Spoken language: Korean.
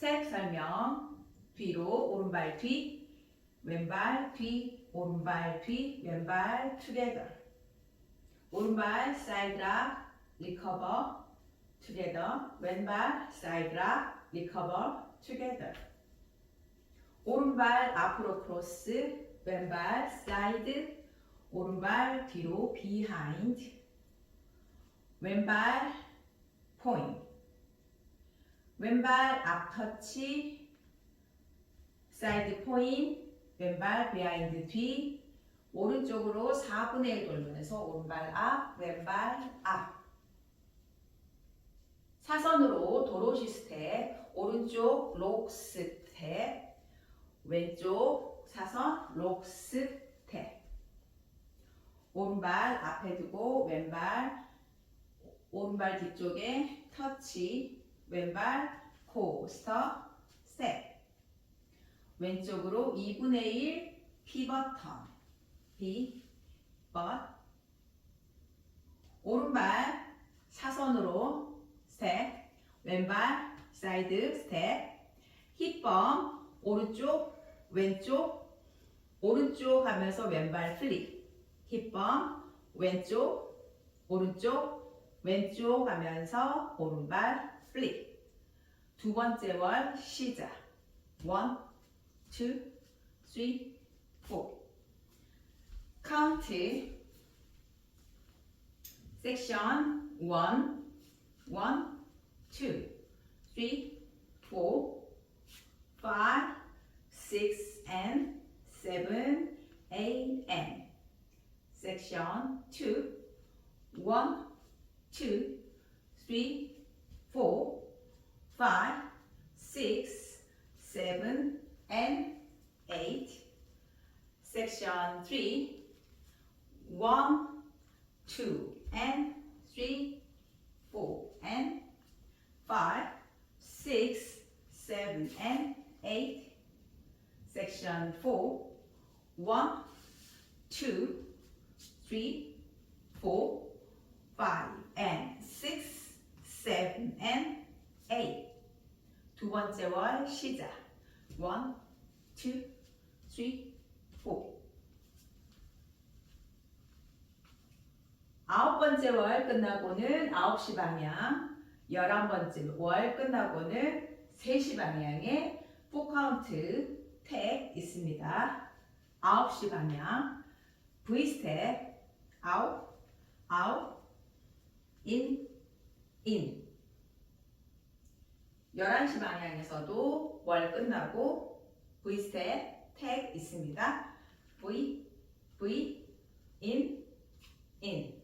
스텝 설명. 뒤로 오른발 뒤, 왼발 뒤, 오른발 뒤, 왼발 together. 오른발 사이드 락, 리커버 together. 왼발 사이드 락, 리커버 together. 오른발 앞으로 크로스, 왼발 사이드, 오른발 뒤로 behind. 왼발 포인트. 왼발 앞 터치, 사이드 포인트, 왼발 비하인드 뒤, 오른쪽으로 4분의 1 돌면서 오른발 앞, 왼발 앞. 사선으로 도로시 스텝, 오른쪽 록 스텝, 왼쪽 사선 록 스텝. 오른발 앞에 두고 왼발 오른발 뒤쪽에 터치, 왼발 코 스터 스텝. 왼쪽으로 2분의 1 피벗 턴, 피 벗. 오른발 사선으로 스텝, 왼발 사이드 스텝, 힙범 오른쪽 왼쪽 오른쪽 하면서 왼발 플립, 힙범 왼쪽 오른쪽 왼쪽 하면서 오른발 플립. 두 번째 월 시작. 원, two, three, four. 카운트. 섹션 one, one, two, three, four, five, six, and seven, eight, and. Section two, one, two, three, four, five, six, seven, and eight. Section three, one, two, and three, four, and five, six, seven, and eight. Section four, one, two, three, four, five, seven, and eight. 두 번째 월 시작. One, two, three, four. 아홉 번째 월 끝나고는 9시 방향, 열한 번째 월 끝나고는 3시 방향에 포카운트 택 있습니다. 9시 방향, V 스텝, 아웃, 아웃, 인, 인. 11시 방향에서도 월 끝나고 V 스텝 택 있습니다. V, V, in, in.